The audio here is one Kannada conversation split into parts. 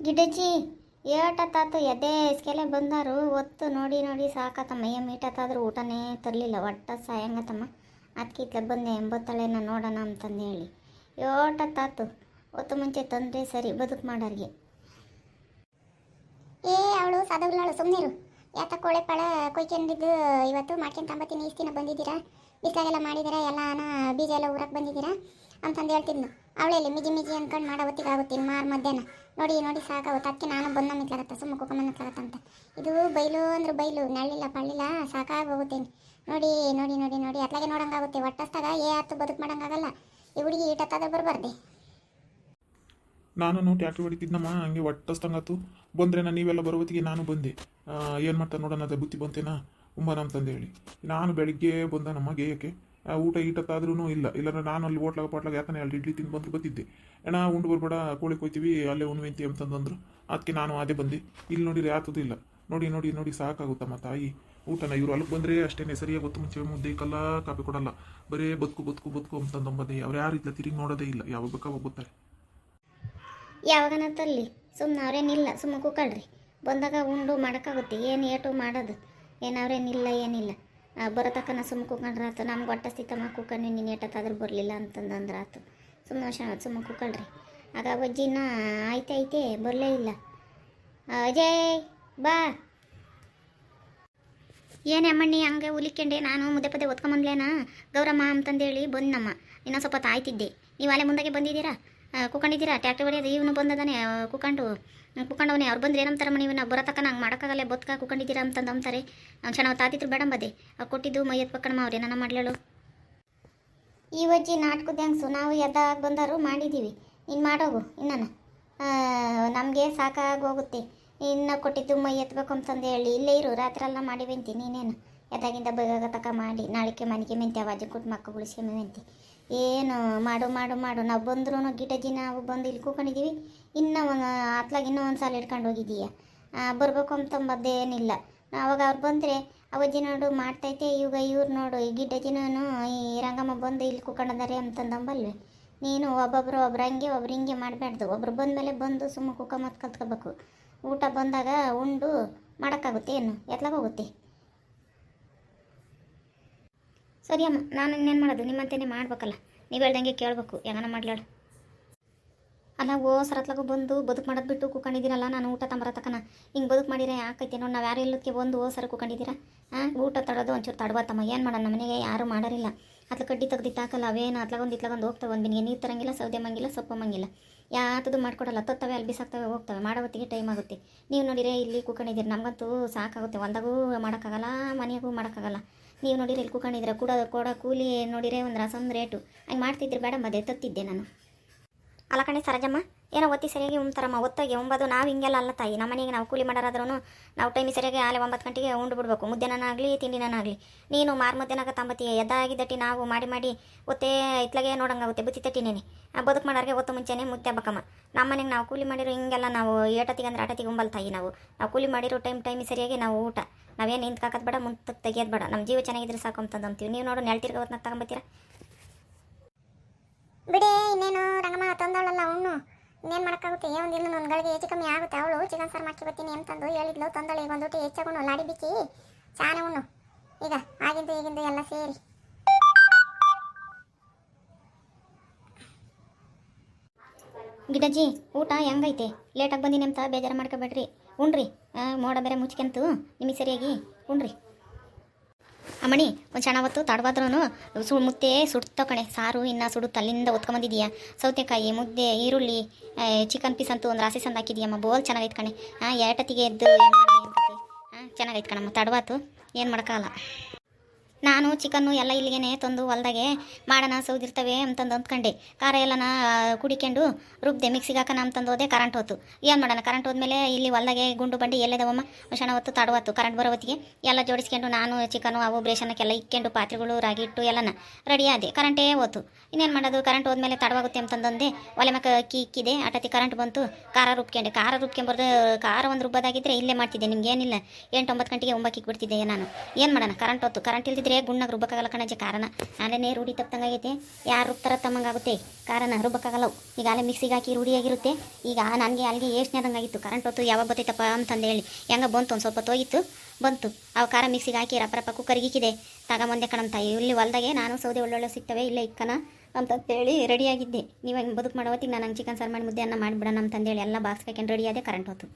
ಗಿಡಜ್ಜಿ ಏಟತ್ತಾತು ಎದೆ ಇಸ್ಕೆಲೆ ಬಂದಾರು, ಒತ್ತು ನೋಡಿ ನೋಡಿ ಸಾಕತ್ತಮ್ಮ. ಮೈಯ ಮೀಟತ್ತಾದ್ರೂ ಊಟನೇ ತರಲಿಲ್ಲ, ಒಟ್ಟ ಸಾಯಂಗತ್ತಮ್ಮ. ಅದಕ್ಕೆ ಇತ್ಲ ಬಂದೆ, ಎಂಬತ್ತಳೆನ ನೋಡೋಣ ಅಂತಂದು ಹೇಳಿ ಏಟತ್ತಾತು ಒತ್ತು ಮುಂಚೆ ತಂದರೆ ಸರಿ, ಬದುಕು ಮಾಡೋರಿಗೆ. ಏ, ಅವಳು ಸದಗುಲಾಳು ಸುಮ್ಮನಿರು ಯಾತ ಕೋಳೆ ಪಳ ಕೊಯ್ಕೊಂಡಿದ್ದು ಇವತ್ತು ಮಾಡ್ಕೊಂಡು ತಂಬತ್ತೀನಿ, ಇಷ್ಟು ದಿನ ಬಂದಿದ್ದೀರಾ? ಬಿಸಿಲಾಗೆಲ್ಲ ಮಾಡಿದ್ದೀರಾ? ಎಲ್ಲಾನ ಬೀಜ ಎಲ್ಲ ಊರಕ್ಕೆ ಬಂದಿದ್ದೀರಾ? ಅಂತಂದು ಹೇಳ್ತಿದ್ನು ಅವಳೆಲ್ಲಿ ಮಿಜಿ ಮಿಜಿ ಅಂದ್ಕೊಂಡು ಮಾಡೋ ಹೊತ್ತಿಗೆ ಆಗುತ್ತೀನಿ ಮಾರು ಮಧ್ಯಾಹ್ನ. ನೋಡಿ ನೋಡಿ ಸಾಕಾಗುತ್ತೆ ಅದಕ್ಕೆ ನಾನು ಬಂದ ಮಿತ್ಲಾಗತ್ತ? ಸುಮ್ಮ ಕುಕ್ಕಮ್ಮನ್ಲಾಗತ್ತ ಅಂತ. ಇದು ಬೈಲು ಅಂದ್ರೆ ಬೈಲು ನಳ್ಳಿಲ್ಲ ಪಳ್ಳಿಲ್ಲ ಸಾಕಾಗಿ ಹೋಗುತ್ತೇನೆ ನೋಡಿ ನೋಡಿ ನೋಡಿ ನೋಡಿ ಅತ್ಲಾಗೆ ನೋಡಂಗಾಗುತ್ತೆ. ಒಟ್ಟಸ್ತಾಗ ಏ ಹತ್ತು ಬದುಕು ಮಾಡೋಂಗಾಗಲ್ಲ. ಈ ಹುಡುಗಿ ಈಟತ್ತಾದ್ರೆ ಬರಬಾರ್ದೆ. ನಾನು ಟ್ಯಾಕ್ಟ್ರಿ ಹೊಡಿತಿದ್ನಮ್ಮ, ಹಂಗೆ ಒಟ್ಟಸ್ತಂಗಾತು ಬಂದ್ರೆ ನಾನು ನೀವೆಲ್ಲ ಬರೋತ್ತಿಗೆ ನಾನು ಬಂದೆ. ಏನು ಮಾಡ್ತಾ ನೋಡೋಣ, ಅದೇ ಬುತ್ತಿ ಬಂತೇನಾ? ಉಂಬನ ಅಂತಂದು ಹೇಳಿ. ನಾನು ಬೆಳಿಗ್ಗೆ ಬಂದ ನಮ್ಮ ಗೇಯಕ್ಕೆ ಊಟ ಈಟತ್ತಾದ್ರೂ ಇಲ್ಲ. ಇಲ್ಲಾಂದ್ರೆ ನಾನು ಅಲ್ಲಿ ಓಟ್ಲಾಗ ಪಾಟ್ಲಾಗ ಯಾಕಂದ್ರೆ ಅಲ್ಲಿ ಇಡ್ಲಿ ತಿಂದು ಬಂದು ಬರ್ತಿದ್ದೆ ಅಣ್ಣ ಉಂಡು ಬರ್ಬೇಡ, ಕೋಳಿ ಕೊಯ್ತೀವಿ, ಅಲ್ಲೇ ಉಣ್ವೆಂತಿ ಅಂತಂದಂದ್ರು. ಅದಕ್ಕೆ ನಾನು ಅದೇ ಬಂದೆ. ಇಲ್ಲಿ ನೋಡಿರಿ ಯಾತದು ಇಲ್ಲ. ನೋಡಿ ನೋಡಿ ನೋಡಿ, ಸಾಕಾಗುತ್ತಮ್ಮ ತಾಯಿ. ಊಟನ ಇವರು ಅಲ್ಲಿಗೆ ಬಂದರೆ ಅಷ್ಟೇ ಸರಿಯಾಗಿ ಗೊತ್ತು ಮುಂಚೆ ಮುದ್ದೆ ಕಲ್ಲ ಕಾಪಿ ಕೊಡಲ್ಲ. ಬರೇ ಬದುಕು ಬದುಕು ಬದುಕು ಅಂತಂದಂಬದೇ ಅವ್ರು ಯಾರು ತಿರುಗಿ ನೋಡೋದೇ ಇಲ್ಲ. ಯಾವಾಗ ಬೇಕಾವಾಗ ಗೊತ್ತಾರೆ ಯಾವಾಗನ ತಲ್ಲಿ? ಸುಮ್ಮನೆ ಅವ್ರೇನಿಲ್ಲ ಸುಮ್ಮನೆ ಕೂಕಳ್ರಿ. ಬಂದಾಗ ಉಂಡು ಮಾಡೋಕ್ಕಾಗುತ್ತೆ, ಏನು ಏಟು ಮಾಡೋದು? ಏನು ಅವ್ರೇನಿಲ್ಲ, ಏನಿಲ್ಲ. ಬರತಕ್ಕನ ಬರೋ ತಕ್ಕನ ಸುಮ್ಮನೆ ಕೂಕೊಂಡ್ರೆ ಆತು ನಮ್ಗೆ ಹೊಟ್ಟೆ ಸ್ಥಿತಮ್ಮ ಕೂಕೊಂಡು ನೀನು ಏಟತ್ತಾದ್ರೂ ಬರಲಿಲ್ಲ ಅಂತಂದ್ರೆ ಆತು ಸುಮ್ಮನೆ ಶ ಸುಮ್ಮನೆ ಕೂಕಳ್ರಿ. ಆಗ ಅಜ್ಜಿನ ಆಯ್ತು ಐತೆ ಬರಲೇ ಇಲ್ಲ. ಅಜಯ್, ಬಾ. ಏನೇ ಅಮ್ಮಣ್ಣಿ, ಹಂಗೆ ಉಲಿಕೆಂಡೆ ನಾನು ಮುದ್ದೆ ಪದೇ ಒತ್ಕೊಂಬಂದ್ಲೇನಾ? ಗೌರಮ್ಮ, ಅಂತಂದೇಳಿ ಬಂದಮ್ಮ ಇನ್ನೊಂದು ಸ್ವಲ್ಪ ಹೊತ್ತು ಆಯ್ತಿದ್ದೆ. ನೀವು ಅಲ್ಲೇ ಮುಂದಾಗೆ ಬಂದಿದ್ದೀರಾ? ಕುಕೊಂಡಿದ್ದೀರಾ? ಟ್ಯಾಕ್ಟರ್ ಹೊಡೆಯೋದು ಇವನು ಬಂದದಾನೆ. ಕೂಕೊಂಡು ಕುಕೊಂಡು ಕುಕೊಂಡವನೇ. ಅವ್ರು ಬಂದ್ರೆ ಏನಂತಾರೆ ಮನೆ ಇವನ್ನ? ಬರತಕ್ಕ ನಂಗೆ ಮಾಡೋಕ್ಕಾಗಲ್ಲ. ಬದುಕ ಕುಕೊಂಡಿದ್ದೀರಾ ಅಂತಂದು ಅಂತಾರೆ ಕ್ಷಣ ತಾತಿದ್ರು ಬೇಡ ಬದೆ ಆ, ಕೊಟ್ಟಿದ್ದು ಮೈ ಪಕ್ಕಣಮ್ಮ ಅವ್ರು. ಏನನ್ನ ಮಾಡ್ಲೇಳು. ಈ ವಜ್ಜಿ ನಾಟಕದ ಹೆಂಗ್ಸು? ನಾವು ಎದ್ದಾಗ ಬಂದರು ಮಾಡಿದ್ದೀವಿ ಇನ್ನು ಮಾಡೋಗು, ಇನ್ನನ? ನಮಗೆ ಸಾಕಾಗೋಗುತ್ತೆ ಇನ್ನು ಕೊಟ್ಟಿದ್ದು ಮೈ ಎತ್ತಬೇಕು ಅಂತಂದು ಹೇಳಿ, ಇಲ್ಲೇ ಇರು, ರಾತ್ರಿ ಎಲ್ಲ ಮಾಡಿವೆಂತಿ. ನೀನೇನು? ಎದಾಗಿಂದ ಬೇಗ ತಕ ಮಾಡಿ, ನಾಳಿಕೆ ಮನೆಗೆ ಮೆಂತೆ ಅವಾಜಿ ಕೊಟ್ಟು ಮಕ್ಕ ಉಳಿಸ್ಕೊಂಬಂತಿ ಏನು ಮಾಡು ಮಾಡು ಮಾಡು. ನಾವು ಬಂದ್ರೂ ಗಿಟಜಿ ನಾವು ಬಂದು ಇಲ್ಲಿ ಕೂಕೊಂಡಿದ್ದೀವಿ ಇನ್ನೂ ಒಂದು ಅತ್ಲಾಗ ಇನ್ನೂ ಒಂದು ಸಾಲ ಇಟ್ಕೊಂಡು ಹೋಗಿದ್ದೀಯ ಬರಬೇಕು ಅಂತಂಬದ್ದೇನಿಲ್ಲ ಅವಾಗ ಅವ್ರು ಬಂದರೆ ಅವಜ್ಜಿ ನೋಡು, ಮಾಡ್ತೈತೆ ಇವಾಗ ಇವ್ರು ನೋಡು. ಈ ಗಿಡ್ಡಜಿನೂ ಈ ರಂಗಮ್ಮ ಬಂದು ಇಲ್ಲಿ ಕೂಕೊಂಡಿದ್ದಾರೆ ಅಂತಂದಂಬಲ್ವೇ. ನೀನು ಒಬ್ಬೊಬ್ರು ಒಬ್ರು ಹಂಗೆ, ಒಬ್ರು ಹಿಂಗೆ ಮಾಡಬಾರ್ದು ಒಬ್ರು ಬಂದಮೇಲೆ ಬಂದು ಸುಮ್ಮ ಕುಕ್ಕ ಮತ್ತು ಕಲ್ತ್ಕೋಬೇಕು ಊಟ ಬಂದಾಗ ಉಂಡು ಮಾಡೋಕ್ಕಾಗುತ್ತೆ ಏನು? ಎತ್ಲಾಗ ಸರಿ ಅಮ್ಮ, ನಾನು ಇನ್ನೇನು ಮಾಡೋದು? ನಿಮ್ಮಂತೇನೆ ಮಾಡ್ಬೇಕಲ್ಲ. ನೀವು ಹೇಳ್ದಂಗೆ ಕೇಳಬೇಕು. ಹೆಂಗನ ಮಾಡ್ಲಾಡು ಅಲ್ಲ, ಓ ಸರತ್ಲಾಗು ಬಂದು ಬದುಕು ಮಾಡೋದು ಬಿಟ್ಟು ಕೂಕೊಂಡಿದ್ದೀರಲ್ಲ, ನಾನು ಊಟ ತಂಬರತಕ್ಕನ ಹಿಂಗೆ ಬದುಕು ಮಾಡಿದ್ರೆ ಯಾಕೈತೆ? ನೋಡಿ ನಾವು ಯಾರು ಇಲ್ಲದಕ್ಕೆ ಬಂದು ಓ ಸರ ಕೂಕೊಂಡಿದ್ದೀರಾ? ಹಾಂ ಊಟ ತಡೋದು ಒಂಚೂರು ತಡವತ್ತಮ್ಮ ಏನು ಮಾಡೋಣ? ನಮ್ಮ ಮನೆಗೆ ಯಾರೂ ಮಾಡೋರಿಲ್ಲ. ಅತ್ಲ ಕಡ್ಡಿ ತೆಗ್ದಿತ್ತಾಕಲ್ಲ ಅವೇನು ಅತ್ಲಾಗೊಂದು ಇತ್ಲಾಗೊಂದು ಹೋಗ್ತವೆ. ಒಂದು ಬಿನಿಗೆ ನೀರು ತರಂಗಿಲ್ಲ, ಸೌದೆ ಮಂಗಿಲ್ಲ, ಸೊಪ್ಪು ಮಂಗಿಲ್ಲ. ಯಾತದು ಮಾಡ್ಕೊಡಲ್ಲ. ತತ್ತವೆ ಅಲ್ಲಿ ಬಿಸಾಕ್ತವೆ ಹೋಗ್ತವೆ. ಮಾಡೋ ಹೊತ್ತಿಗೆ ಟೈಮ್ ಆಗುತ್ತೆ. ನೀವು ನೋಡಿರೆ ಇಲ್ಲಿ ಕೂಕೊಂಡಿದ್ದೀರಿ. ನಮಗಂತೂ ಸಾಕಾಗುತ್ತೆ. ಒಂದಾಗೂ ಮಾಡೋಕ್ಕಾಗಲ್ಲ, ಮನೆಗೂ ಮಾಡೋಕ್ಕಾಗಲ್ಲ. ನೀವು ನೋಡಿರಿ, ಇಲ್ಲಿ ಕೂಕೊಂಡಿದ್ರೆ ಕೂಡ, ಕೊಡ ಕೂಲಿ ನೋಡಿರೆ, ಒಂದು ರಸಮ್ ರೇಟು. ಹಂಗೆ ಮಾಡ್ತಿದ್ರೆ ಬೇಡ ಮದುವೆ ತತ್ತಿದ್ದೆ ನಾನು. ಅಲ್ಲ ಕಣೆ, ಸರಜಮ್ಮ ಏನೋ ಒತ್ತಿ ಸರಿಯಾಗಿ ಉಣ್ತಾರಮ್ಮ. ಒತ್ತಾಗಿ ಒಂಬದು, ನಾವು ಹಿಂಗೆಲ್ಲ ಅಲ್ಲ ತಾಯಿ. ನಮ್ಮ ಮನೆಗೆ ನಾವು ಕೂಲಿ ಮಾಡೋರಾದ್ರೂ ನಾವು ಟೈಮಿಗೆ ಸರಿಯಾಗಿ ಆಲೆ ಒಂಬತ್ತು ಗಂಟೆಗೆ ಉಂಡು ಬಿಡಬೇಕು ಮುದ್ದೆನಾಗಲಿ ತಿಂಡಿನಾಗಲಿ ನೀನು ಮಾರ್ ಮುದ್ದೆನಾಗ ತಂಬತ್ತಿ ಎದ್ದಾಗಿ ದಟ್ಟಿ ನಾವು ಮಾಡಿ ಮಾಡಿ ಒತ್ತೇ ಇತ್ಲಾಗೆ ನೋಡೋಂಗಾಗುತ್ತೆ. ಬುತ್ತಿ ತಟ್ಟಿನೇನೆ. ಆ ಬದುಕು ಮಾಡೋರಿಗೆ ಒತ್ತು ಮುಂಚೆನೆ ಮುದ್ದೆ ಹಬ್ಬಕ್ಕಮ್ಮ ನಮ್ಮ ಮನೆಗೆ ನಾವು ಕೂಲಿ ಮಾಡಿರೋ ಹಿಂಗೆಲ್ಲ ನಾವು ಏಟತ್ತಿಗೆ ಅಂದ್ರೆ ಆಟತಿಗೆ ಉಂಬಲ್ ತಾಯಿ ನಾವು. ನಾವು ಕೂಲಿ ಮಾಡಿರೋ ಟೈಮ್ ಟೈಮ್ ಸರಿಯಾಗಿ ನಾವು ಊಟ. ನಾವೇನು ನಿಂತ್ಕಾಕದ್ ಬೇಡ ಮುಂತ ತೆಗಿಯೋದು ಬೇಡ. ನಮ್ಮ ಜೀವ ಚೆನ್ನಾಗಿದ್ರೆ ಸಾಕು ಅಂತಂದು ಅಂತೀವಿ. ನೀವು ನೋಡು ನೆಳ್ತಿರ್ಗ ಹೊತ್ನಾಗ ತಗೊಂಬತ್ತೀರಾ? ಬಿಡಿ, ಇನ್ನೇನು ರಂಗಮ್ಮ ತಂದವಳಲ್ಲ ಅವನು ಇನ್ನೇನು ಮಾಡೋಕ್ಕಾಗುತ್ತೆ? ಏ ನನ್ನ ಗಳಿಗೆ ಹೆಚ್ಚು ಕಮ್ಮಿ ಆಗುತ್ತೆ. ಅವಳು ಚಿಕನ್ ಸಾರು ಮಾಡ್ಕೊ ಬರ್ತೀನಿ ಅಂತಂದು ಹೇಳಿದ್ಲು. ತಂದಳು ಈಗ ಒಂದು ಊಟ ಹೆಚ್ಚಾಗುಣು ಲಾಡಿ ಬಿಚ್ಚಿ, ಚಾನೆ ಉಣ್ಣು. ಈಗ ಆಗಿಂದು ಈಗಿಂದು ಎಲ್ಲ ಸೇರಿ. ಗಿಡಜ್ಜಿ, ಊಟ ಹೆಂಗೈತೆ? ಲೇಟಾಗಿ ಬಂದಿನಿ ಅಂತ ಬೇಜಾರು ಮಾಡ್ಕೋಬೇಡ್ರಿ. ಉಣ್ರಿ. ಮೋಡ ಬೇರೆ ಮುಚ್ಕೊಂತು. ನಿಮಗೆ ಸರಿಯಾಗಿ ಉಣ್ರಿ. ಅಮ್ಮಣಿ, ಒಂದು ಕ್ಷಣ ಹೊತ್ತು ತಡವಾದ್ರೂ ಸು ಮುದ್ದೆ ಸುಡ್ತ ಕಣೆ, ಸಾರು ಇನ್ನು ಸುಡು ಅಲ್ಲಿಂದ ಒತ್ಕೊಂಬಂದಿದೀಯ. ಸೌತೆಕಾಯಿ, ಮುದ್ದೆ, ಈರುಳ್ಳಿ ಚಿಕನ್ ಪೀಸ್ ಅಂತೂ ಒಂದು ರಾಸಿ ಸಂದು ಹಾಕಿದೀಯಮ್ಮ ಬೋಲ್ ಚೆನ್ನಾಗೈತೆ ಕಣೆ. ಹಾಂ ಎರಟತಿಗೆ ಎದ್ದು ಹಾಂ ಚೆನ್ನಾಗೈತೆ ಕಣಮ್ಮ, ತಡವಾತು. ಏನು ಮಾಡೋಕ್ಕಾಗಲ್ಲ. ನಾನು ಚಿಕನ್ನು ಎಲ್ಲ ಇಲ್ಲಿಗೆ ತಂದು ಹೊಲ್ದಾಗೆ ಮಾಡೋಣ, ಸೌದಿರ್ತವೆ ಅಂತಂದು ಅಂದ್ಕೊಂಡೆ. ಖಾರ ಎಲ್ಲನ ಕುಡಿಕೊಂಡು ರುಬ್ದೆ ಮಿಕ್ಸಿಗೆ ಹಾಕೋಣ ಅಂತಂದು ಹೋದೆ ಕರೆಂಟ್ ಹೋತು. ಏನು ಮಾಡೋಣ ಕರೆಂಟ್ ಹೋದ್ಮೇಲೆ ಇಲ್ಲಿ ಹೊಲ್ದಾಗೆ ಗುಂಡು ಬಂಡಿ ಎಲ್ಲದವಮ್ಮ ಮಷಣ ಹೊತ್ತು ತಡವತ್ತು ಕರೆಂಟ್ ಬರೋ ಹೊತ್ತಿಗೆ ಎಲ್ಲ ಜೋಡಿಸ್ಕೊಂಡು ನಾನು ಚಿಕನು ಅವು ಬ್ರೇಷನಕ್ಕೆಲ್ಲ ಇಕ್ಕೊಂಡು ಪಾತ್ರೆಗಳು, ರಾಗಿ ಇಟ್ಟು ಎಲ್ಲನ ರೆಡಿ ಆದೆ. ಕರೆಂಟೇ ಹೋತು. ಇನ್ನೇನು ಮಾಡೋದು ಕರೆಂಟ್ ಹೋದ್ಮೇಲೆ ತಡವಾಗುತ್ತೆ ಅಂತಂದಂದೆ ಒಲೆ ಮಕ್ಕ ಅಕ್ಕಿ ಇಕ್ಕಿದೆ ಅಟತಿ ಕರೆಂಟ್ ಬಂತು, ಖಾರ ರುಬ್ಕೊಂಡೆ. ಖಾರ ರುಬ್ಕೊಂಬರ್ದು, ಖಾರ ಒಂದು ರುಬ್ಬದಾಗಿದ್ದರೆ ಇಲ್ಲೇ ಮಾಡ್ತಿದ್ದೆ ನಿಮ್ಗೆ ಏನಿಲ್ಲ ಎಂಟು ಒಂಬತ್ತು ಗಂಟೆಗೆ ಒಂಬಕ್ಕೆ ಇಕ್ಬಿಡ್ತಿದ್ದೆ ನಾನು. ಏನು ಮಾಡೋಣ ಕರೆಂಟ್ ಹೊತ್ತು ಕರೆಂಟ್ ಇಲ್ದಿದ್ರೆ ರುಬ್ಬಿದ್ರೆ ಗುಣ್ಣಾಗ ರುಬ್ಬಕ್ಕಾಗಲ್ಲ ಕಣಜೆ ಕಾರಣ. ಆಲೆನೇ ರೂಢಿ ತಪ್ಪಂಗಾಗೈತೆ ಯಾರು ರುಬ್ತಾರ ತಮ್ಮಂಗಾಗುತ್ತೆ. ಕಾರಣ ರುಬ್ಬಕ್ಕಾಗಲ್ಲವು. ಈಗ ಅಲ್ಲೇ ಮಿಕ್ಸಿಗೆ ಹಾಕಿ ರೂಢಿಯಾಗಿರುತ್ತೆ ಈಗ ನನಗೆ ಅಲ್ಲಿಗೆ ಏಷ್ನೇದಂಗಾಗಿತ್ತು ಕರೆಂಟ್ ಹೊತ್ತು ಯಾವಾಗ ಬತ್ತೈತಪ್ಪ ಅಂತಂದೇಳಿ ಹೆಂಗ ಬಂತು ಒಂದು ಸ್ವಲ್ಪ ಹೋಗಿತ್ತು ಬಂತು. ಅವು ಖಾರ ಮಿಕ್ಸಿಗೆ ಹಾಕಿ ರಪ್ಪ ರಪ್ಪ ಇಕ್ಕಿದೆ. ತಗೊಂಬಂದೆ ಕಣಂತ. ಇಲ್ಲಿ ಹೊಲ್ದಾಗೆ ನಾನು ಸೌದೆ ಒಳ್ಳೊಳ್ಳೆ ಸಿಗ್ತವೆ, ಇಲ್ಲೇ ಇಕ್ಕನ ಅಂತಂತೇಳಿ ರೆಡಿಯಾಗಿದ್ದೆ ನೀವು ಹಂಗೆ ಬದುಕು ಮಾಡೋತ್ತಿಗೆ ನಾನು ಹಂಗೆ ಚಿಕನ್ ಸಾರು ಮಾಡಿ ಮುದ್ದೆ ಅನ್ನ ಮಾಡಿಬಿಡೋಣ ಅಂತಂದೇಳಿ ಎಲ್ಲ ಬಾಕ್ಸ್ ರೆಡಿಯಾದೆ ರೆಡಿ ಕರೆಂಟ್ ಹೊತ್ತು.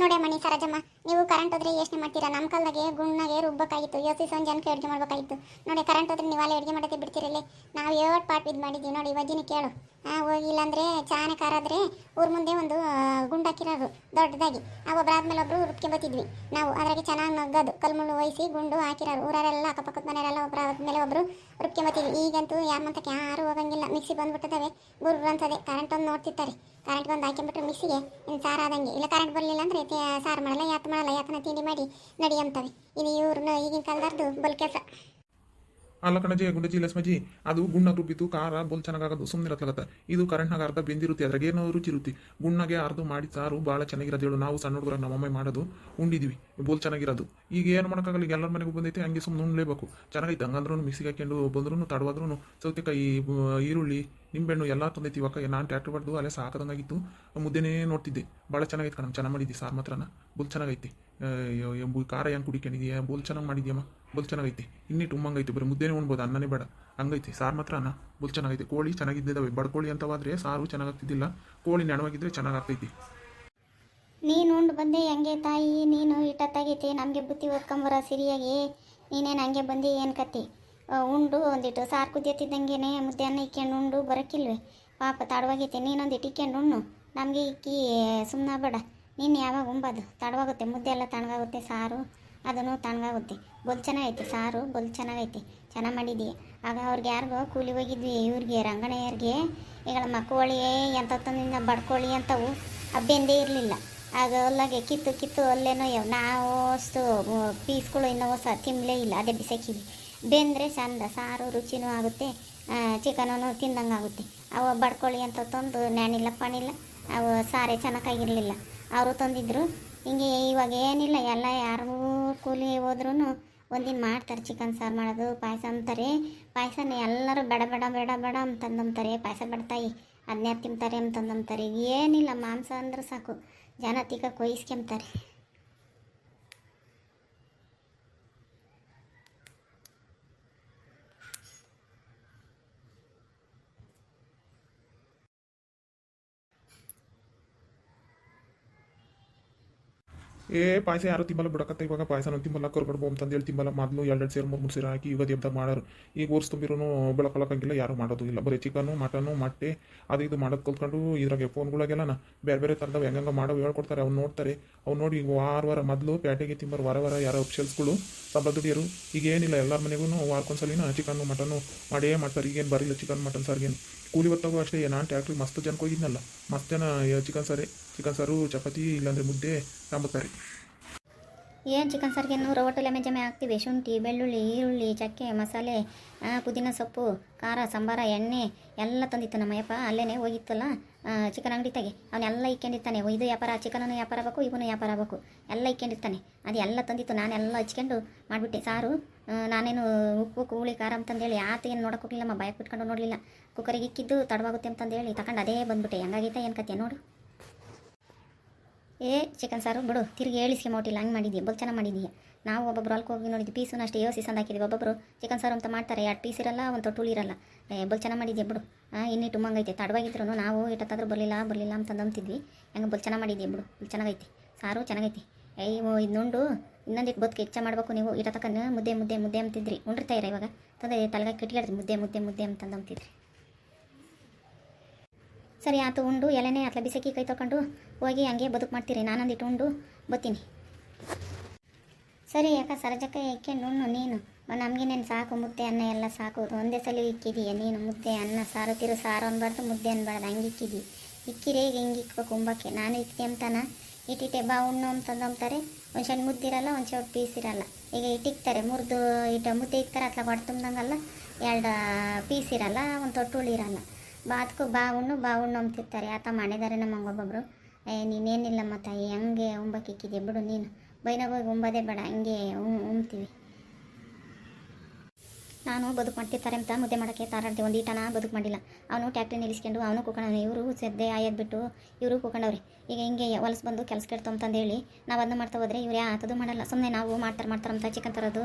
ನೋಡೇ ಮಣಿ ಸರಜಮ್ಮ, ನೀವು ಕರೆಂಟ್ ಹೋದ್ರೆ ಯೋಚನೆ ಮಾಡ್ತೀರಾ? ನಮ್ಮ ಕಾಲದಾಗೆ ಗುಣ್ಣಗೆ ರುಬ್ಬಕ್ಕಾಗಿತ್ತು ಯೋಸಿ ಒಂದು ಜನಕ್ಕೆ ಅಡುಗೆ ಮಾಡ್ಬೇಕಾಗಿತ್ತು. ನೋಡಿ ಕರೆಂಟ್ ಹೋದ್ರೆ ನೀವು ಅಲ್ಲಿ ಅಡುಗೆ ಮಾಡೋದೇ ಬಿಡ್ತಿರಲಿ ನಾವು ಏಟ್ ಪಾಟ್ ಇದು ಮಾಡಿದ್ದೀವಿ ನೋಡಿ ಇವಾಗಿನ ಕೇಳು. ಹೋಗಿಲ್ಲ ಅಂದರೆ ಚಾನೆ ಕಾರಾದ್ರೆ ಊರ ಮುಂದೆ ಒಂದು ಗುಂಡಾಕಿರೋರು ಗುಂಡು ದೊಡ್ಡದಾಗಿ. ಆ ಒಬ್ಬರಾದ್ಮೇಲೆ ಒಬ್ರು ರುಬ್ಕೊಂಬತ್ತಿದ್ವಿ ನಾವು ಅದ್ರಾಗೆ ಚೆನ್ನಾಗಿ ನಗ್ಗದು, ಕಲ್ಮುಳ್ಳು ವಹಿಸಿ ಗುಂಡು ಹಾಕಿರೋರು. ಊರರೆಲ್ಲ ಅಕ್ಕಪಕ್ಕದ ಮನೆಯವರೆಲ್ಲ ಒಬ್ಬರ ಮೇಲೆ ಒಬ್ಬರು ಬತ್ತಿದ್ವಿ. ಈಗಂತೂ ಯಾರ ಮಂತಕ್ಕೆ ಯಾರು ಹೋಗಂಗಿಲ್ಲ. ಮಿಕ್ಸಿ ಬಂದ್ಬಿಟ್ಟದವೆ. ಗುರು ಅಂತದೆ. ಕರೆಂಟ್ ಒಂದು ನೋಡ್ತಿರ್ತಾರೆ. ಕರೆಂಟ್ ಬಂದು ಹಾಕ್ಕೊಂಬಿಟ್ರೆ ಮಿಕ್ಸಿಗೆ ಇನ್ನು ಸಾರು ಆದಂಗೆ. ಇಲ್ಲ ಕರೆಂಟ್ ಬರಲಿಲ್ಲ ಅಂದ್ರೆ ಸಾರು ಮಾಡಲ್ಲ ಯಾತ ಮಾಡಲ್ಲ ಯಾತನ ತಿಂಡಿ ಮಾಡಿ ನಡಿ ಅಂತವೆ. ಇನ್ನು ಇವ್ರನ್ನ ಈಗಿನ ಕಾಲದಾರ್ದು ಬಲ್ ಕೆಲಸ ಅಲ್ಲ ಕಣಜಿ ಗುಂಡಜಿ ಲಸ್ಮಜಿ ಅದು ಗುಣ್ಣ ರುಬ್ಬಿತು, ಖಾರ ಬೋಲ್ ಚೆನ್ನಾಗಾಗೋದು ಸುಮ್ಮನೆ ಇರತ್ಲಾಗತ್ತ ಇದು ಕರೆಂಟ್ನಾಗ ಅರ್ಧ ಬೆಂದಿರುತ್ತೆ ಅದ್ರಾಗ ಏನೋ ರುಚಿ ಇರುತ್ತೆ ಗುಣ್ಣಗೆ ಅರ್ಧ ಮಾಡಿ ಸಾರು ಭಾಳ ಚೆನ್ನಾಗಿರೋದು ಹೇಳು. ನಾವು ಸಣ್ಣ ಹುಡುಗರಾಗ ನಮ್ಮಮ್ಮ ಮಾಡೋದು, ಉಂಡಿದ್ವಿ. ಬೋಲ್ ಚೆನ್ನಾಗಿರೋದು. ಈಗ ಏನು ಮಾಡೋಕ್ಕಾಗಲ್ಲ, ಈಗ ಎಲ್ಲರ ಮನೆಗೂ ಬಂದೈತೆ, ಹಂಗೆ ಸುಮ್ಮನೆ ಉಣ್ಲೇಬೇಕು. ಚೆನ್ನಾಗೈತೆ ಹಂಗಂದ್ರೂ ಮಿಕ್ಸಿಗೆ ಹಾಕೊಂಡು ಬಂದ್ರೂ ತಡವಾದ್ರೂ ಸೌತೆಕಾಯಿ ಈರುಳ್ಳಿ, ನಿಂಬೆಹಣ್ಣು ಎಲ್ಲ ತಂದೈತಿ ಇವಾಗ. ನಾನು ಟ್ಯಾಕ್ಟರ್ ಬಡ್ದು ಅಲ್ಲೇ ಸಾಕದಂಗಾಗಿತ್ತು. ಮುದ್ದೆನೇ ನೋಡ್ತಿದ್ದೆ. ಭಾಳ ಚೆನ್ನಾಗೈತೆ ಕಣಮ್ ಚೆನ್ನಾಗಿ ಮಾಡಿದ್ದೆ ಸಾರು ಮಾತ್ರನ. ಬೋಲ್ ಚೆನ್ನಾಗೈತೆ. ಖಾರ ಏನು ಕುಡಿಕೊಂಡಿದ್ಯಾ? ಬೋಲ್ ಚೆನ್ನಾಗಿ ಮಾಡಿದ್ಯಮ್ಮ? ಬೋಲ್ ಚೆನ್ನಾಗೈತೆ. ಇನ್ನಿಟ್ಟು ಉಮ್ಮಂಗೈತೆ ಬರೀ ಮುದ್ದೆನೇ ಉಣ್ಬೋದು, ಅನ್ನನೇ ಬೇಡ. ಹಂಗೈತೆ, ಸಾರು ಮಾತ್ರ ಅನ್ನ ಬೋಲ್ ಚೆನ್ನಾಗೈತೆ. ಕೋಳಿ ಚೆನ್ನಾಗಿದ್ದಾವೆ ಬಡ್ಕೋಳಿ ಅಂತವಾದ್ರೆ ಸಾರು ಚೆನ್ನಾಗಾಗ್ತಿದ್ದಿಲ್ಲ ಕೋಳಿ ನೆಣವಾಗಿದ್ದರೆ ಚೆನ್ನಾಗಾಗ್ತೈತಿ ನೀನು ಉಂಡು ಬಂದೆ, ಹೆಂಗೆ ತಾಯಿ, ನೀನು ಇಟ್ಟತ್ತಾಗೈತಿ ನಮಗೆ ಬುತ್ತಿ ಓದ್ಕೊಂಬರ ಸಿರಿಯಾಗಿ. ನೀನೇನು ಹಂಗೆ ಬಂದು, ಏನು ಕತ್ತಿ ಉಂಡು ಒಂದಿಟ್ಟು ಸಾರು ಕುದಿಯತ್ತಿದ್ದಂಗೆ ಮುದ್ದೆ ಅನ್ನ ಇಕ್ಕೊಂಡು ಉಂಡು ಬರೋಕ್ಕಿಲ್ವೇ ಪಾಪ ತಡವಾಗೈತೆ ನೀನೊಂದಿಟ್ಟು ಇಕ್ಕೊಂಡು ಉಣ್ಣು. ನಮಗೆ ಇಕ್ಕಿ ಸುಮ್ಮನೆ ಬೇಡ. ನೀನು ಯಾವಾಗ ಉಂಬೋದು? ತಡವಾಗುತ್ತೆ, ಮುದ್ದೆ ಎಲ್ಲ ತಣ್ಣಗಾಗುತ್ತೆ ಸಾರು ಅದನ್ನು ತಣ್ಣಗಾಗುತ್ತೆ ಬೊಲ್ ಚೆನ್ನಾಗೈತೆ, ಸಾರು, ಬೊಲ್ ಚೆನ್ನಾಗೈತೆ. ಚೆನ್ನಾಗಿ ಮಾಡಿದ್ದೀಯ ಆಗ ಅವ್ರಿಗೆ ಯಾರಿಗೋ ಕೂಲಿ ಹೋಗಿದ್ವಿ, ಇವ್ರಿಗೆ ರಂಗಣೆಯರಿಗೆ ಈಗ ಮಕ್ಕಳಿ ಎಂಥ ತಂದಿಂದ ಬಡ್ಕೊಳ್ಳಿ ಅಂತವು. ಅಬ್ಬೆಂದೇ ಇರಲಿಲ್ಲ. ಆಗ ಅಲ್ಲಾಗೆ ಕಿತ್ತು ಕಿತ್ತು ಅಲ್ಲೇನೋ ನಾವು ಅಷ್ಟು ಪೀಸ್ಗಳು ಇನ್ನೂ ಹೊಸ ತಿನ್ನಲೇ ಇಲ್ಲ. ಅದೇ ಬಿಸಾಕಿವಿ ಬೆಂದರೆ ಚಂದ, ಸಾರು ರುಚಿನೂ ಆಗುತ್ತೆ ಚಿಕನೂ ತಿಂದಂಗೆ ಆಗುತ್ತೆ. ಅವು ಬಡ್ಕೊಳ್ಳಿ ಅಂತ ತಂದು ನ್ಯಾಣಿಲ್ಲ ಪಾಣಿಲ್ಲ ಅವು ಸಾರೇ ಚೆನ್ನಾಗಿರಲಿಲ್ಲ ಅವರು ತಂದಿದ್ರು. ಹಿಂಗೆ ಇವಾಗ ಏನಿಲ್ಲ, ಎಲ್ಲ ಯಾರಿಗೂ ಕೂಲಿ ಹೋದ್ರೂ ಒಂದಿನ ಮಾಡ್ತಾರೆ ಚಿಕನ್ ಸಾರು ಮಾಡೋದು, ಪಾಯಸ ಅಂತಾರೆ. ಪಾಯಸನ ಎಲ್ಲರೂ ಬೇಡ ಬೇಡ ಬೇಡ ಬೇಡ ಅಂತಂದಂತಾರೆ. ಪಾಯಸ ಬಡ್ತಾಯಿ ಅದನ್ನೇ ತಿಂತಾರೆ ಅಂತಂದಂತಾರೆ. ಏನಿಲ್ಲ, ಮಾಂಸ ಅಂದ್ರೆ ಸಾಕು. ಜನ ತಿಕ್ಕ ಕೊಯ್ಸ್ಕೊಂತಾರೆ ಏ, ಪಾಯಸ ಯಾರು ತಿಂಬಲ್ಲ ಬಿಡಕತ್ತ ಇವಾಗ ಪಾಯಸನ ತಿಂಬಲ್ಲ ಕರ್ಕೊಡ್ಬೋ ಅಂತಂದೇಳಿ ತಿಂಬಲ್ಲ. ಮೊದಲು ಎರಡು ಸೇರು ಮೂರು ಮೂರು ಸೇರು ಹಾಕಿ ಯುಗಾದಿ ಹಬ್ಬ ಮಾಡೋರು. ಈಗ ಊರ್ಸ್ ತುಂಬಿರೂ ಬೆಳಕೊಳಕಂಗಿಲ್ಲ ಯಾರು ಮಾಡೋದು ಇಲ್ಲ. ಬರೀ ಚಿಕನು ಮಟನು ಮೊಟ್ಟೆ, ಅದು ಇದು ಮಾಡೋದು ಕಲ್ತ್ಕೊಂಡು ಇದ್ರಾಗೆ ಫೋನ್ಗಳಿಗೆಲ್ಲ ಬೇರೆ ಬೇರೆ ಥರದವು ಹೆಂಗೆ ಮಾಡೋ ಹೇಳ್ಕೊಡ್ತಾರೆ. ಅವ್ನು ನೋಡ್ತಾರೆ. ಅವ್ನು ನೋಡಿ ಈಗ ವಾರ ವಾರ ಮೊದಲು ಪ್ಯಾಟೆಗೆ ತಿಂಬರು ವಾರ ವಾರ ಯಾರೋ ಅಫ್ಷಲ್ಸ್ಗಳು ಸಂಬಳ ದುಡಿಯರು. ಈಗ ಏನಿಲ್ಲ, ಎಲ್ಲರ ಮನೆಗೂ ವಾರಕ್ಕೊಂದ್ಸಲಿನ ಚಿಕನ್ನು ಮಟನು ಮಾಡೇ ಮಾಡ್ತಾರೆ. ಈಗೇನು ಬರಲಿಲ್ಲ ಚಿಕನ್ ಮಟನ್ ಸಾರಿಗೇನು. ಕೂಲಿ ಹೊತ್ತಾಗೂ ಅಷ್ಟೇ, ನಾನು ಟ್ಯಾಕ್ಟ್ರಿ ಮಸ್ತ್ ಜನಕ್ಕೆ ಹೋಗಿದ್ನಲ್ಲ. ಮಸ್ತ್ ಜನ ಚಿಕನ್ ಸಾರೇ. ಚಿಕನ್ ಸಾರು, ಚಪಾತಿ, ಇಲ್ಲಾಂದ್ರೆ ಮುದ್ದೆ, ಸಾಂಬಾರು ಏನು ಚಿಕನ್ ಸಾರಿಗೆ? ಹೋಟೆಲ್ ಲೆಮೆ ಜಮೆ ಹಾಕ್ತೀವಿ ಶುಂಠಿ, ಬೆಳ್ಳುಳ್ಳಿ, ಈರುಳ್ಳಿ, ಚಕ್ಕೆ, ಮಸಾಲೆ ಪುದೀನ ಸೊಪ್ಪು, ಖಾರ, ಸಾಂಬಾರ, ಎಣ್ಣೆ ಎಲ್ಲ ತಂದಿತ್ತು ನಮ್ಮಯ್ಯಪ್ಪ. ಅಲ್ಲೇ ಹೋಗಿತ್ತಲ್ಲ ಚಿಕನ್ ಅಂಗಡಿ ತೆಗೆ ಅವನ್ನೆಲ್ಲ ಇಕ್ಕೊಂಡಿರ್ತಾನೆ ಇದು ವ್ಯಾಪಾರ, ಚಿಕನನ್ನು ವ್ಯಾಪಾರ ಆಗಬೇಕು ಇವನು ವ್ಯಾಪಾರ ಆಗಬೇಕು. ಎಲ್ಲ ಇಕ್ಕೊಂಡಿರ್ತಾನೆ. ಅದು ಎಲ್ಲ ತಂದಿತ್ತು. ನಾನೆಲ್ಲ ಹಚ್ಕೊಂಡು ಮಾಡಿಬಿಟ್ಟೆ. ಸಾರು ನಾನೇನು ಉಪ್ಪು, ಕೂಳಿ, ಖಾರ ಅಂತಂದೇಳಿ ಆತ ಏನು ನೋಡಕ್ಕೆ ಹೋಗಲಿಲ್ಲಮ್ಮ ಬಾಯಕ್ಕೆ ಬಿಟ್ಕೊಂಡು ನೋಡಲಿಲ್ಲ. ಕುಕ್ಕರಿಗೆ ಇಕ್ಕಿದ್ದು ತಡವಾಗುತ್ತೆ ಅಂತಂದೇಳಿ ತಗೊಂಡು ಅದೇ ಬಂದುಬಿಟ್ಟೆ. ಹೆಂಗಾಗೈತೆ ಏನು ಕತೆ ನೋಡು. ಏ, ಚಿಕನ್ ಸಾರು, ಬಿಡು. ತಿರುಗಿ ಹೇಳಿಸ್ಕೊಂಬಿಟ್ಟಿಲ್ಲ ಹಂಗೆ ಮಾಡಿದ್ದೀಯ ಬಲ್ ಚೆನ್ನಾಗಿ ಮಾಡಿದೀಯ? ನಾವು ಒಬ್ಬೊಬ್ರು ಅಲ್ಲಿ ಹೋಗಿ ನೋಡಿದ್ವಿ, ಪೀಸು ಅಷ್ಟೇ ಯೋಸಿ ಸಂದ ಹಾಕಿದ್ವಿ. ಒಬ್ಬೊಬ್ಬರು ಚಿಕನ್ ಸಾರು ಅಂತ ಮಾಡ್ತಾರೆ ಎರಡು ಪೀಸ್ ಇರಲ್ಲ, ಒಂದು ತೊಟ್ಟು ಇರಲ್ಲ. ಏ ಬಲ್ ಚೆನ್ನಾಗಿ ಮಾಡಿದ್ದೆ ಬಿಡು. ಇನ್ನಿಟ್ಟು ಮಂಗೈತೆ ತಡವಾಗಿದ್ರು ನಾವು ಇಟ್ಟತ್ತಾದ್ರೂ ಬರಲಿಲ್ಲ ಬರಲಿಲ್ಲ ಅಂತ ಅಂತಿದ್ವಿ ಹೆಂಗೆ ಬಲ್ ಚೆನ್ನಾಗಿ ಮಾಡಿದ್ದೆ ಬಿಡು. ಬಲ್ ಚೆನ್ನಾಗೈತೆ ಸಾರು ಚೆನ್ನಾಗೈತೆ ಅಯ್ಯೋ ಇದು ನೋಡು ಇನ್ನೊಂದಿಟ್ಟು ಬದುಕು ಹೆಚ್ಚ ಮಾಡಬೇಕು ನೀವು ಇಟ್ಟತಕ್ಕ ಮುದ್ದೆ ಮುದ್ದೆ ಮುದ್ದೆ ಅಂತಿದ್ರಿ. ಉಂಡಿರ್ತಾ ಇರ ಇವಾಗ? ತಂದೆ ತಲೆಗೆ ಕಿಟ್ಕಿಡ್ರಿ ಮುದ್ದೆ ಮುದ್ದೆ ಮುದ್ದೆ, ಅಂತಂದು ಸರಿ, ಆತು ಉಂಡು ಎಲೆನೆ ಅಥವಾ ಬಿಸಕಿ ಕೈ ತೊಗೊಂಡು ಹೋಗಿ ಹಂಗೆ ಬದುಕು ಮಾಡ್ತೀರಿ, ನಾನೊಂದಿಟ್ಟು ಉಂಡು ಬತ್ತೀನಿ. ಸರಿ ಯಾಕ ಸರಜಕ್ಕ ಇಕ್ಕೊಂಡು ಉಣ್ಣು ನೀನು? ನಮಗೇನೇನು ಸಾಕು, ಮುದ್ದೆ ಅನ್ನ ಎಲ್ಲ ಸಾಕು ಒಂದೇ ಸಲ ಇಕ್ಕಿದೀಯ ನೀನು, ಮುದ್ದೆ ಅನ್ನ ಸಾರು, ತಿರು ಸಾರು ಅನ್ಬಾರ್ದು, ಮುದ್ದೆ ಅನ್ಬಾರ್ದು, ಹಂಗೆ ಇಕ್ಕಿದಿ ಇಕ್ಕಿರೇ ಈಗ ಹಿಂಗೆ ಇಕ್ಬೇಕು ಕುಂಬಕ್ಕೆ? ನಾನು ಇಕ್ಕಿ ಅಂತಾನ ಇಟ್ಟಿಟ್ಟೆ ಬಾ, ಉಣ್ಣು ಅಂತಂದು ಅಂತಾರೆ ಒಂದು ಸಣ್ಣ ಮುದ್ದಿರಲ್ಲ ಒಂದು ಸ್ವಲ್ಪ ಪೀಸ್ ಇರಲ್ಲ. ಈಗ ಇಟ್ಟಿಕ್ತಾರೆ, ಮುರಿದು ಇಟ್ಟು ಮುದ್ದೆ ಇಕ್ತಾರೆ ಅತ್ಲ ಹೊಟ್ಟೆ ಎರಡು ಪೀಸ್ ಇರಲ್ಲ, ಒಂದು ತೊಟ್ಟುಳಿ ಇರಲ್ಲ. ಬಾತ್ಕು ಬಾ ಉಣ್ಣು ಬಾ ಅಂತಿರ್ತಾರೆ ಆತ ಮಾಡಿದ್ದಾರೆ ನಮ್ಮ ಒಬ್ಬೊಬ್ಬರು ಏ, ನೀನೇನಿಲ್ಲಮ್ಮ ತಾಯಿ, ಹಂಗೆ ಉಂಬಕ್ಕೆ ಇಕ್ಕಿದೆ ಬಿಡು ನೀನು. ಬೈನಾಗ ಹೋಗಿ ಉಂಬೋದೇ ಬೇಡ, ಹಂಗೆ ಉಣ್ತೀವಿ ನಾನು ಬದುಕು ಮಾಡ್ತಿರ್ತಾರೆ ಅಂತ ಮುದ್ದೆ ಮಾಡೋಕ್ಕೆ ತಾರಾಡ್ತೀವಿ. ಒಂದು ಈಟನ ಬದುಕು ಮಾಡಿಲ್ಲ. ಅವನು ಟ್ಯಾಕ್ಟ್ರಿ ನಿಲ್ಲಿಸ್ಕೊಂಡು, ಅವನು ಕೂಕೊಂಡವನು ಇವರು ಸದ್ದೆ ಆಯದ್ಬಿಟ್ಟು ಇವರು ಕೂಕೊಂಡವ್ರಿ ಈಗ ಹಿಂಗೆ ಹೊಲಸು ಬಂದು ಕೆಲಸ ಕೆಡ್ತು ಅಂತಂದು ಹೇಳಿ ನಾವು ಅದನ್ನ ಮಾಡ್ತಾ ಹೋದ್ರೆ ಇವ್ರು ಯಾತದು ಮಾಡಲ್ಲ. ಸುಮ್ಮನೆ ನಾವು ಮಾಡ್ತಾರೆ ಮಾಡ್ತಾರೆ ಅಂತ ಚಿಕನ್ ತರೋದು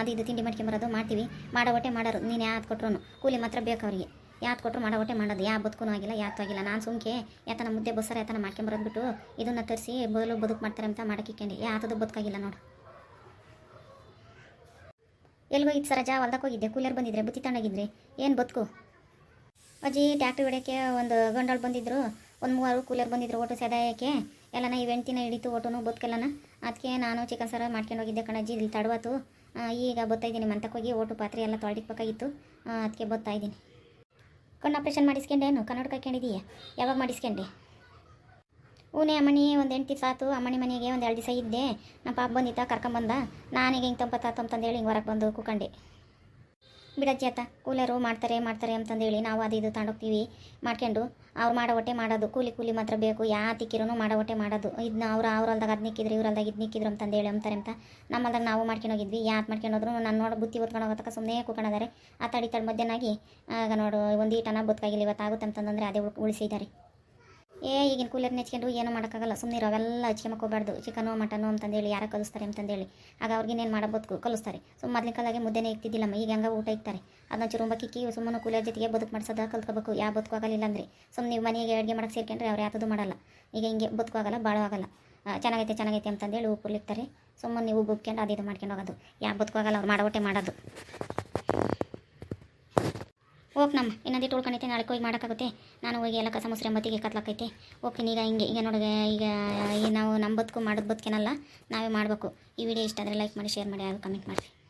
ಅದು ಇದು ತಿಂಡಿ ಮಾಡ್ಕೊಂಬರೋದು ಮಾಡ್ತೀವಿ. ಮಾಡೋ ಹೊಟ್ಟೆ ಮಾಡೋರು. ನೀನು ಯಾವ್ದು ಕೊಟ್ಟರು ಕೂಲಿ ಮಾತ್ರ ಬೇಕು ಅವರಿಗೆ. ಯಾವ್ದು ಕೊಟ್ಟರು ಮಾಡೋ ಹೊಟ್ಟೆ ಮಾಡೋದು. ಯಾವ ಬದುಕು ಆಗಿಲ್ಲ ಯಾತು ಆಗಿಲ್ಲ. ನಾನು ಸುಮ್ಕೆ ಯಾತನ ಮುದ್ದೆ ಬಸ್ಸಾರ, ಯಾತನ ಮಾಡ್ಕೊಂಬರೋದ್ಬಿಟ್ಟು ಇದನ್ನು ತರಿಸಿ ಬದಲು ಬದುಕು ಮಾಡ್ತಾರೆ ಅಂತ ಮಾಡಕ್ಕಿಕ್ಕಂಡು ಯಾತದು ಬದುಕಾಗಿಲ್ಲ ನೋಡು. ಎಲ್ಗೋಗಿತ್ತು ಸರ ಜಾ ಹೊಲ್ದಕ್ಕೆ ಹೋಗಿದ್ದೆ. ಕೂಲರ್ ಬಂದಿದ್ರೆ, ಬುತ್ತಿ ತಣ್ಣಗಿದ್ರೆ. ಏನು ಬದುಕು? ಅಜ್ಜಿ ಟ್ಯಾಕ್ಟ್ರಿ ಹೊಡ್ಯೋಕ್ಕೆ ಒಂದು ಗಂಡಾಳು ಬಂದಿದ್ರು. ಒಂದು ಮೂವರು ಕೂಲರ್ ಬಂದಿದ್ರು ಓಟು ಸೆದಾಯಕ್ಕೆ ಎಲ್ಲನ ಈ ಹೆಂಡ್ತಿನ ಹಿಡಿತು ಓಟುನು ಬದುಕಲ್ಲನ? ಅದಕ್ಕೆ ನಾನು ಚಿಕನ್ ಸಾರ ಮಾಡ್ಕೊಂಡು ಹೋಗಿದ್ದೆ ಕಣಜ್ಜಿ ಇಲ್ಲಿ ತಡವಾತು. ಈಗ ಬತ್ತಾಯಿದ್ದೀನಿ ಮಂತಕ್ಕೆ ಹೋಗಿ ಓಟು ಪಾತ್ರೆ ಎಲ್ಲ ತೊಳಿಕ್ಬೇಕಾಗಿತ್ತು ಅದಕ್ಕೆ ಬತ್ತಾ ಇದ್ದೀನಿ. ಕಣ್ಣು ಆಪ್ರೇಷನ್ ಮಾಡಿಸ್ಕೊಂಡೇನು ಕನ್ನಡಕ ಹಾಕೊಂಡಿದೀಯ ಯಾವಾಗ ಮಾಡಿಸ್ಕೊಂಡೆ? ಊನೇ ಅಮ್ಮನಿ, ಒಂದು ಎಂಟು ದಿವಸ ಆತು ಅಮ್ಮನಿ ಮನೆಗೆ ಒಂದು ಎರಡು ದಿವಸ ಇದ್ದೆ. ನಮ್ಮ ಪಾಪ ಬಂದಿತ್ತ, ಕರ್ಕೊಂಬಂದ? ನಾನೀಗ ಹಿಂಗೆ ತಂಪತ್ತಾತು ಅಂತಂದೇಳಿ ಹಿಂಗೆ ಹೊರಗೆ ಬಂದು ಕೂಕಂಡೆ. ಬಿಡಜ್ಜಿ ಅತ್ತ, ಕೂಲರು ಮಾಡ್ತಾರೆ ಮಾಡ್ತಾರೆ ಅಂತಂದೇಳಿ ನಾವು ಅದು ಇದು ತಗೊಂಡೋಗ್ತೀವಿ ಮಾಡ್ಕೊಂಡು ಅವ್ರು ಮಾಡೋ ಹೊಟ್ಟೆ ಮಾಡೋದು, ಕೂಲಿ ಕೂಲಿ ಮಾತ್ರ ಬೇಕು ಯಾ ತಿಕ್ಕಿರೋನು ಮಾಡೋ ಹೊಟ್ಟೆ ಮಾಡೋದು. ಇದನ್ನ ಅವ್ರು ಅವ್ರಲ್ದಾಗ ಅದು ನಿಕ್ಕಿದ್ರು ಇವ್ರಲ್ದಾಗ ಇದು ನಿಕ್ಕಿದ್ರು ಅಂತಂದೇಳಿ ಅಂತಾರೆ ಅಂತ. ನಮ್ಮಲ್ದಾಗ ನಾವು ಮಾಡ್ಕೊಂಡು ಹೋಗಿದ್ವಿ ಯಾಕೆ ಮಾಡ್ಕೊಂಡು ನಾನು ನೋಡಿ ಬುತ್ತಿ ಹೊತ್ಕೊಂಡು ಹೋಗೋತಕ್ಕ ಸುಮ್ಮನೆ ಕೂಕೊಂಡಿದ್ದಾರೆ ಆ ತಡಿ ತಡ ಮಧ್ಯಾಹ್ನಾಗಿ ಆಗ ನೋಡು, ಒಂದು ಈಟನ ಬದುಕಾಗಿಲ್ಲ ಇವತ್ತಾಗುತ್ತೆ ಅಂತಂದ್ರೆ ಅದೇ ಉಳ್- ಉಳಿಸಿದ್ದಾರೆ ಏ, ಈಗಿನ ಕೂಲರ್ನ ಹೆಚ್ಕೊಂಡು ಏನೂ ಮಾಡೋಕ್ಕಾಗಲ್ಲ. ಸುಮ್ಮನೆ ಅವೆಲ್ಲ ಹಚ್ಕೊಂಬಕೋಬಾರ್ದು ಚಿಕನು, ಮಟನು ಅಂತಂದೇಳಿ, ಯಾರ ಕಲಿಸ್ತಾರೆ ಅಂತಂದೇಳಿ. ಆಗ ಅವ್ರಿಗೇನೇನು ಮಾಡೋ ಬದುಕು, ಕಲಿಸ್ತಾರೆ. ಸೊ ಮೊದಲಿನ ಕಾಲಾಗೆ ಮುದ್ದೆನೇ ಇಕ್ತಿದ್ದಿಲ್ಲಮ್ಮ ಈಗ ಹಂಗೆ ಊಟ ಇಕ್ತಾರೆ. ಅದನ್ನ ಚುರುಂಬಕ್ಕಿಕ್ಕಿ ಸುಮ್ಮನೆ ಕೂಲರ್ ಜೊತೆಗೆ ಬದುಕು ಮಾಡಿಸೋದ ಕಲ್ತ್ಕೋಬೇಕು. ಯಾವ ಬದುಕು ಆಗಲಿಲ್ಲ ಅಂದರೆ. ನೀವು ಮನೆಗೆ ಅಡುಗೆ ಮಾಡಕ್ಕೆ ಸೇರ್ಕೊಂಡ್ರೆ ಅವ್ರು ಯಾವುದೂ ಮಾಡಲ್ಲ. ಈಗ ಹಿಂಗೆ ಬದುಕು ಆಗಲ್ಲ, ಬಾಳೋ ಆಗಲ್ಲ. ಚೆನ್ನಾಗೈತೆ ಚೆನ್ನಾಗೈತೆ ಅಂತಂದೇಳಿ ಉಪ್ಪುಲಿಕ್ತಾರೆ ಸುಮ್ಮನೆ ನೀವು ಬುಕ್ಕೊಂಡು ಅದು ಇದು ಮಾಡ್ಕೊಂಡು ಹೋಗೋದು. ಯಾವ ಬದುಕು ಆಗಲ್ಲ, ಅವ್ರು ಮಾಡೋಟೆ ಮಾಡೋದು. ನಮ್ಮ ಇನ್ನೊಂದಿಟ್ಟು ಉಳ್ಕೊಂಡೈತೆ, ನಾಳೆ ಹೋಗಿ ಮಾಡೋಕ್ಕಾಗುತ್ತೆ. ನಾನು ಹೋಗಿ ಎಲ್ಲ ಕಸ ಮುಸ್ರೆ ಮತ್ತಿಗೆ ಕತ್ಲಾಕೈತೆ. ಹೋಗ್ತೀನಿ ಈಗ ಹಿಂಗೆ, ಈಗ ನೋಡಿ ಈಗ ನಾವು ನಮ್ಮ ಮಾಡೋದು ಬದುಕೇನಲ್ಲ, ನಾವೇ ಮಾಡಬೇಕು. ಈ ವಿಡಿಯೋ ಇಷ್ಟ ಆದರೆ ಲೈಕ್ ಮಾಡಿ ಶೇರ್ ಮಾಡಿ ಹಾಗೂ ಕಮೆಂಟ್ ಮಾಡಿರಿ.